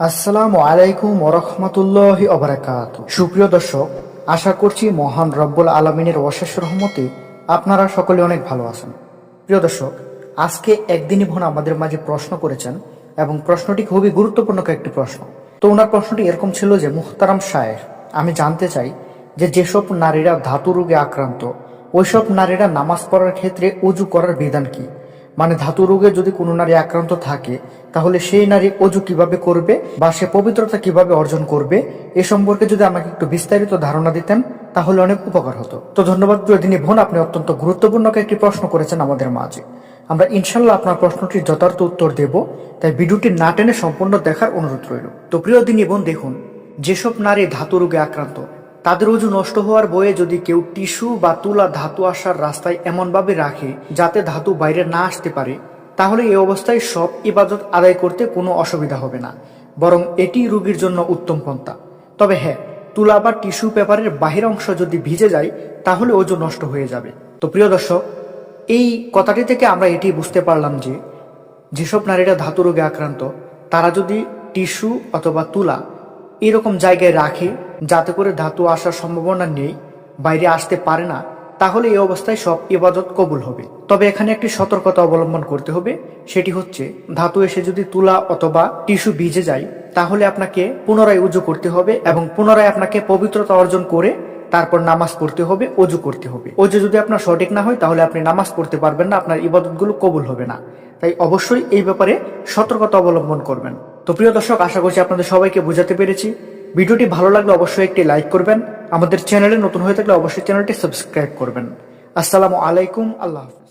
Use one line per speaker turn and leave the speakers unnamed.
আসসালামু আলাইকুম ওরহমতুল্লাহ অবরাকাত সুপ্রিয় দর্শক, আশা করছি মহান রব্বুল আলমিনের অশেষ রহমতে আপনারা সকলে অনেক ভালো আছেন। প্রিয় দর্শক, আজকে একদিনই বোন আমাদের মাঝে প্রশ্ন করেছেন এবং প্রশ্নটি খুবই গুরুত্বপূর্ণ একটি প্রশ্ন। তো ওনার প্রশ্নটি এরকম ছিল যে মুহতারাম শায়ের, আমি জানতে চাই যে যেসব নারীরা ধাতু রোগে আক্রান্ত, ওইসব নারীরা নামাজ পড়ার ক্ষেত্রে উজু করার বিধান কি? মানে ধাতু রোগে যদি কোনো নারী আক্রান্ত থাকে, তাহলে সেই নারী অজু কীভাবে করবে বা সে পবিত্রতা কীভাবে অর্জন করবে, এ সম্পর্কে যদি আমাকে একটু বিস্তারিত ধারণা দিতেন, তাহলে অনেক উপকার হতো। তো ধন্যবাদ প্রিয়দিনী বোন, আপনি অত্যন্ত গুরুত্বপূর্ণ একটি প্রশ্ন করেছেন আমাদের মাঝে। আমরা ইনশাল্লাহ আপনার প্রশ্নটির যথার্থ উত্তর দেব, তাই ভিডিওটি না টেনে সম্পূর্ণ দেখার অনুরোধ রইল। তো প্রিয় দিনী বোন, দেখুন, যেসব নারী ধাতু রোগে আক্রান্ত তাদের ওজু নষ্ট হওয়ার বয়ে যদি কেউ টিস্যু বা তুলা ধাতু আসার রাস্তায় এমনভাবে রাখে যাতে ধাতু বাইরে না আসতে পারে, তাহলে এই অবস্থায় সব ইবাদত আদায় করতে কোনো অসুবিধা হবে না, বরং এটি রোগীর জন্য উত্তম পন্থা। তবে হ্যাঁ তুলা বা টিস্যু পেপারের বাহির অংশ যদি ভিজে যায়, তাহলে ওজু নষ্ট হয়ে যাবে। তো প্রিয় দর্শক, এই কথাটি থেকে আমরা এটি বুঝতে পারলাম যে, যেসব নারীরা ধাতু রোগে আক্রান্ত, তারা যদি টিস্যু অথবা তুলা এরকম জায়গায় রাখে যাতে করে ধাতু আসার সম্ভাবনা নেই, বাইরে আসতে পারে না, তাহলে এই অবস্থায় সব ইবাদত কবুল হবে। তবে এখানে একটি সতর্কতা অবলম্বন করতে হবে, সেটি হচ্ছে ধাতু এসে যদি তুলা অথবা টিস্যু ভিজে যায়, তাহলে আপনাকে পুনরায় উজু করতে হবে এবং পুনরায় আপনাকে পবিত্রতা অর্জন করে তারপর নামাজ পড়তে হবে অজু করতে হবে। অজু যদি আপনার সঠিক না হয়, তাহলে আপনি নামাজ পড়তে পারবেন না, আপনার ইবাদতগুলো কবুল হবে না। তাই অবশ্যই এই ব্যাপারে সতর্কতা অবলম্বন করবেন। তো প্রিয় দর্শক, আশা করছি আপনাদের সবাইকে বোঝাতে পেরেছি। ভিডিওটি ভালো লাগলে অবশ্যই একটি লাইক করবেন। আমাদের চ্যানেলে নতুন হয়ে থাকলে অবশ্যই চ্যানেলটি সাবস্ক্রাইব করবেন। আসসালামু আলাইকুম, আল্লাহ হাফিজ।